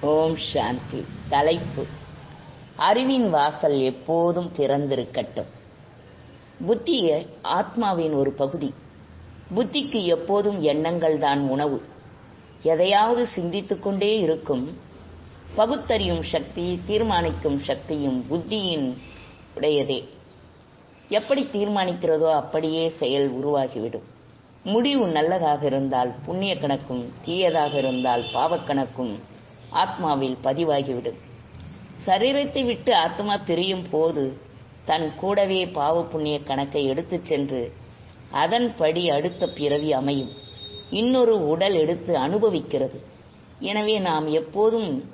ஓம் சாந்தி. தலைப்பு. அறிவின் வாசல் எப்போதும் திறந்திருக்கட்டும். புத்தி ஆத்மாவின் ஒரு பகுதி. புத்திக்கு எப்போதும் எண்ணங்கள் தான் உணவு. எதையாவது சிந்தித்துக் கொண்டே இருக்கும் பகுத்தறியும் சக்தி தீர்மானிக்கும் சக்தியும் புத்தியின் உடையதே. எப்படி தீர்மானிக்கிறதோ அப்படியே செயல் உருவாகிவிடும். முடிவு நல்லதாக இருந்தால் புண்ணிய கணக்கும் தீயதாக இருந்தால் பாவக்கணக்கும் ஆத்மாவில் பதிவாகிவிடும். சரீரத்தை விட்டு ஆத்மா பிரியும் போது தன் கூடவே பாவ புண்ணிய கணக்கை எடுத்துச் சென்று அதன்படி அடுத்த பிறவி அமையும். இன்னொரு உடல் எடுத்து அனுபவிக்கிறது. எனவே நாம் எப்போதும்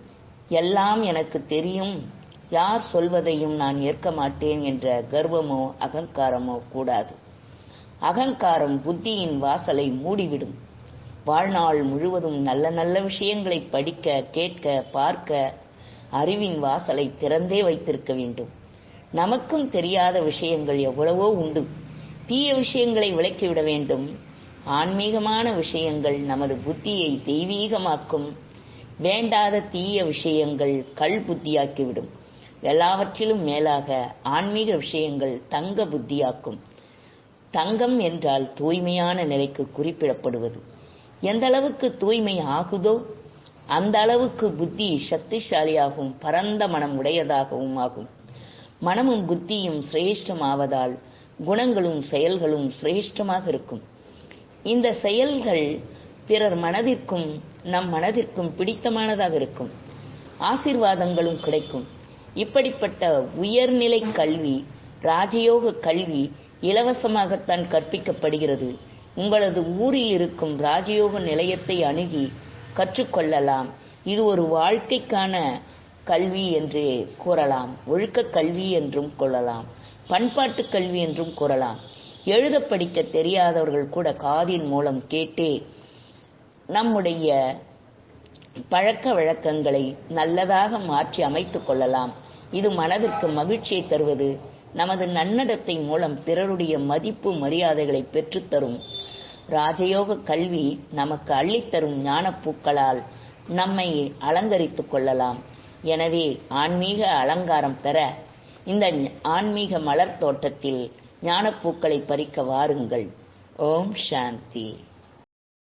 எல்லாம் எனக்கு தெரியும் யார் சொல்வதையும் நான் ஏற்க மாட்டேன் என்ற கர்வமோ அகங்காரமோ கூடாது. அகங்காரம் புத்தியின் வாசலை மூடிவிடும். வாழ்நாள் முழுவதும் நல்ல நல்ல விஷயங்களை படிக்க கேட்க பார்க்க அறிவின் வாசலை திறந்தே வைத்திருக்க வேண்டும். நமக்கும் தெரியாத விஷயங்கள் எவ்வளவோ உண்டு. தீய விஷயங்களை விலக்கிவிட வேண்டும். ஆன்மீகமான விஷயங்கள் நமது புத்தியை தெய்வீகமாக்கும். வேண்டாத தீய விஷயங்கள் கல் புத்தியாக்கிவிடும். எல்லாவற்றிலும் மேலாக ஆன்மீக விஷயங்கள் தங்க புத்தியாக்கும். தங்கம் என்றால் தூய்மையான நிலைக்கு குறிப்பிடப்படுவது. எந்த அளவுக்கு தூய்மை ஆகுதோ அந்த அளவுக்கு புத்தி சக்திசாலியாகவும் பரந்த மனம் உடையதாகவும் ஆகும். மனமும் புத்தியும் சிரேஷ்டமாவதால் குணங்களும் செயல்களும் சிரேஷ்டமாக இருக்கும். இந்த செயல்கள் பிறர் மனதிற்கும் நம் மனதிற்கும் பிடித்தமானதாக இருக்கும். ஆசிர்வாதங்களும் கிடைக்கும். இப்படிப்பட்ட உயர்நிலை கல்வி ராஜயோக கல்வி இலவசமாகத்தான் கற்பிக்கப்படுகிறது. உங்களது ஊரில் இருக்கும் ராஜயோக நிலையத்தை அணுகி கற்றுக்கொள்ளலாம். இது ஒரு வாழ்க்கைக்கான கல்வி என்று கூறலாம். ஒழுக்க கல்வி என்றும் கொள்ளலாம். பண்பாட்டு கல்வி என்றும் கூறலாம். எழுத படிக்க தெரியாதவர்கள் கூட காதின் மூலம் கேட்டே நம்முடைய பழக்க வழக்கங்களை நல்லதாக மாற்றி அமைத்துக் கொள்ளலாம். இது மனதிற்கு மகிழ்ச்சியை தருவது நமது நன்னடத்தை மூலம் பிறருடைய மதிப்பு மரியாதைகளை பெற்றுத்தரும் ராஜயோக கல்வி நமக்கு அள்ளித்தரும் ஞானப்பூக்களால் நம்மை அலங்கரித்துக் கொள்ளலாம். எனவே ஆன்மீக அலங்காரம் பெற இந்த ஆன்மீக மலர் தோட்டத்தில் ஞானப்பூக்களை பறிக்க வாருங்கள். ஓம் சாந்தி.